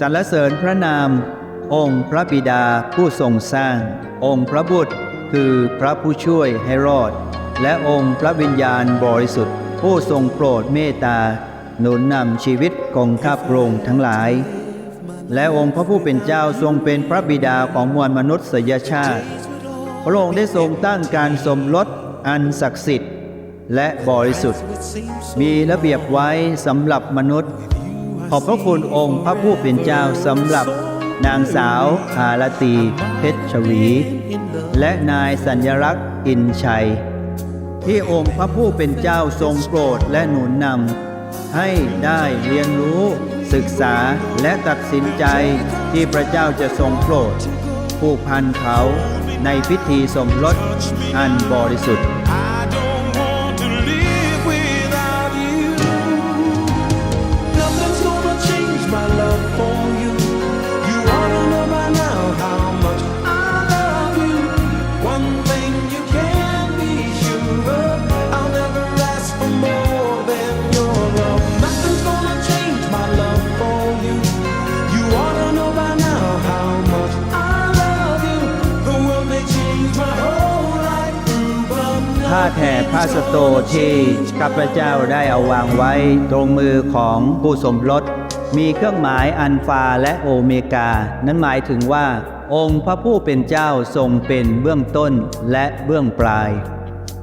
สรรเสริญพระนาม องค์พระบิดาผู้ทรงสร้าง องค์พระบุตร คือพระผู้ช่วยให้รอด และองค์พระวิญญาณบริสุทธิ์ ผู้ทรงโปรดเมตตา หนุนนำชีวิตของข้าพระองค์ทั้งหลาย และองค์พระผู้เป็นเจ้าทรงเป็นพระบิดาของมวลมนุษยชาติ พระองค์ได้ทรงตั้งการสมรสอันศักดิ์สิทธิ์และบริสุทธิ์ มีระเบียบไว้สำหรับมนุษย์ ขอบพระคุณองค์พระผู้เป็นเจ้าสำหรับนางสาวภารตีเพชรชวี และนายสัญลักษณ์อินชัย ที่องค์พระผู้เป็นเจ้าทรงโปรดและหนุนนำให้ได้เรียนรู้ ศึกษาและตัดสินใจที่พระเจ้าจะทรงโปรด ผูกพันเขาในพิธีสมรสอันบริสุทธิ์ ผ้าแผ่ผ้าสโตที่ข้าพเจ้าได้เอาวางไว้ ตรงมือของผู้สมรส มีเครื่องหมายอันฟาและโอเมกา นั้นหมายถึงว่า องค์พระผู้เป็นเจ้าทรงเป็นเบื้องต้นและเบื้องปลาย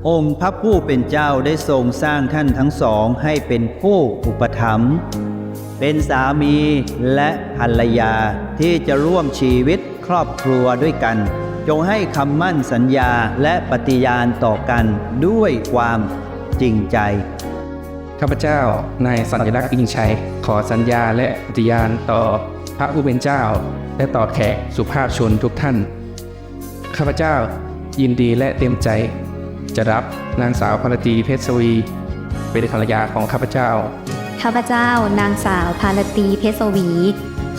องค์พระผู้เป็นเจ้าได้ทรงสร้างท่านทั้งสองให้เป็นผู้อุปถัมภ์เป็นสามีและภรรยาที่จะร่วมชีวิต รอบครัวด้วยกัน จงให้คำมั่นสัญญาและปฏิญาณต่อกันด้วยความจริงใจ ข้าพเจ้านายสัญลักษณ์อินชัย ขอสัญญาและปฏิญาณต่อพระผู้เป็นเจ้า และต่อแขกสุภาพชนทุกท่าน ข้าพเจ้ายินดีและเต็มใจ จะรับนางสาวพรตีเพชรสวี เป็นภรรยาของข้าพเจ้า ข้าพเจ้านางสาวพารตีเพชรสวี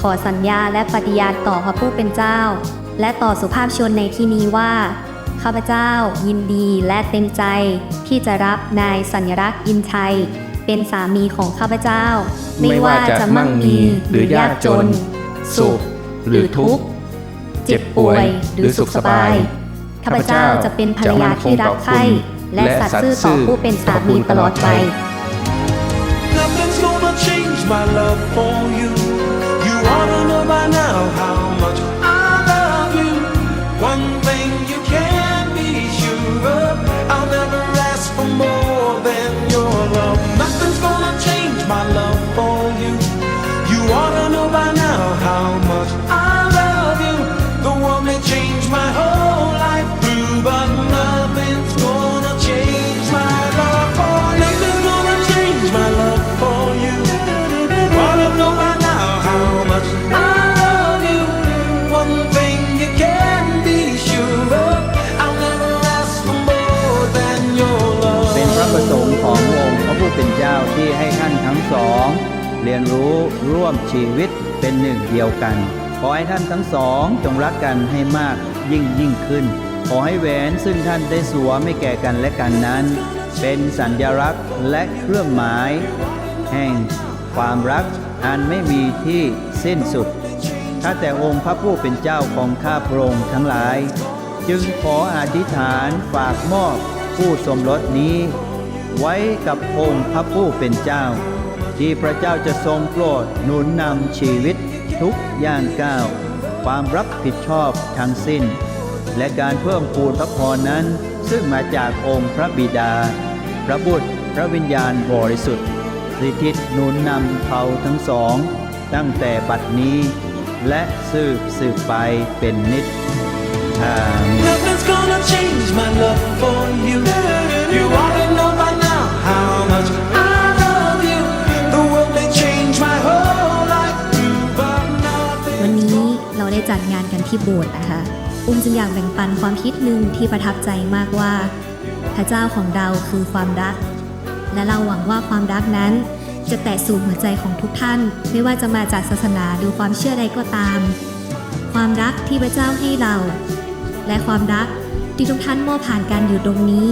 ขอสัญญาและปฏิญาณต่อพระผู้เป็นเจ้า และต่อสุภาพชนในที่นี้ว่า ข้าพเจ้ายินดีและเต็มใจ ที่จะรับนายสัญรักษ์อินชัย เป็นสามีของข้าพเจ้า ไม่ว่าจะมั่งมีหรือยากจน สุขหรือทุกข์เจ็บป่วยหรือสุขสบายข้าพเจ้าจะเป็นภรรยาที่รักใคร่และสัตย์ซื่อต่อผู้เป็นสามีตลอดไป Nothing's gonna change my love for you. Ought to know by now how เรียนรู้ร่วมชีวิตเป็นหนึ่งเดียวกัน ขอให้ท่านทั้งสองจงรักกันให้มากยิ่งยิ่งขึ้น ขอให้แหวนซึ่งท่านได้สวมไม่แก่กันและกันนั้น เป็นสัญลักษณ์และเครื่องหมาย แห่งความรักอันไม่มีที่สิ้นสุดข้าแต่องค์พระผู้เป็นเจ้าของข้าพระองค์ทั้งหลาย จึงขออธิษฐานฝากมอบผู้สมรสนี้ ไว้กับองค์พระผู้เป็นเจ้า ที่พระเจ้าจะทรงโปรดหนุนนำชีวิตทุกย่างก้าว ความรับผิดชอบทั้งสิ้น และการเพิ่มพูนพระพรนั้น ซึ่งมาจากองค์พระบิดา พระบุตรพระวิญญาณบริสุทธิ์สิทธิตหนุนนำเขาทั้งสอง ตั้งแต่บัดนี้ และสืบสืบไปเป็นนิจอาเมน ได้จัดงานกันที่โบสถ์นะคะอุ้มจึงอยากแบ่งปันความคิดหนึ่งที่ประทับใจมากว่า พระเจ้าของเราคือความรัก และเราหวังว่าความรักนั้น จะแตะสู่หัวใจของทุกท่าน ไม่ว่าจะมาจากศาสนาหรือความเชื่อใดก็ตาม ความรักที่พระเจ้าให้เรา และความรักที่ทุกท่านมอบผ่านการอยู่ตรงนี้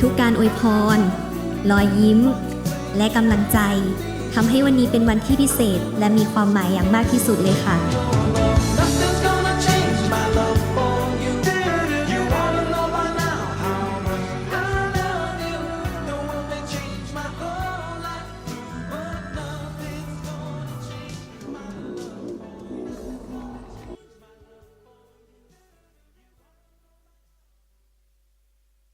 ทุกการอวยพร รอยยิ้ม และกำลังใจทำให้วันนี้เป็นวันที่พิเศษ และมีความหมายอย่างมากที่สุดเลยค่ะ